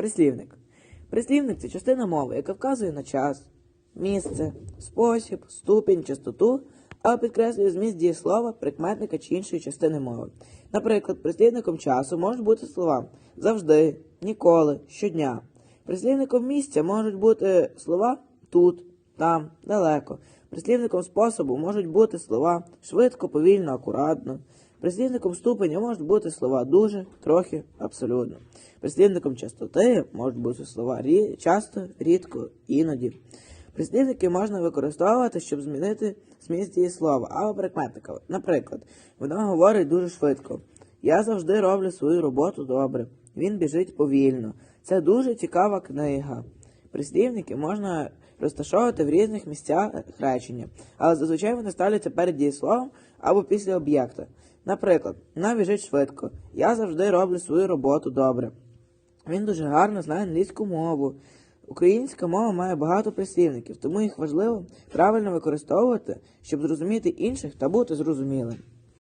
Прислівник. Прислівник це частина мови, яка вказує на час, місце, спосіб, ступінь, частоту, а підкреслює зміст дієслова, прикметника чи іншої частини мови. Наприклад, прислівником часу можуть бути слова завжди, ніколи, щодня. Прислівником місця можуть бути слова тут, там, далеко. Прислівником способу можуть бути слова швидко, повільно, акуратно. Прислівником ступеня можуть бути слова дуже, трохи, абсолютно. Прислівником частоти можуть бути слова рі, часто, рідко, іноді. Прислівники можна використовувати, щоб змінити зміст дієслова або прикметника. Наприклад, вона говорить дуже швидко. Я завжди роблю свою роботу добре. Він біжить повільно. Це дуже цікава книга. Прислівники можна розташовувати в різних місцях речення, але зазвичай вони ставляться перед дієсловом або після об'єкта. Наприклад, вона біжить швидко. Я завжди роблю свою роботу добре. Він дуже гарно знає англійську мову. Українська мова має багато прислівників, тому їх важливо правильно використовувати, щоб зрозуміти інших та бути зрозумілим.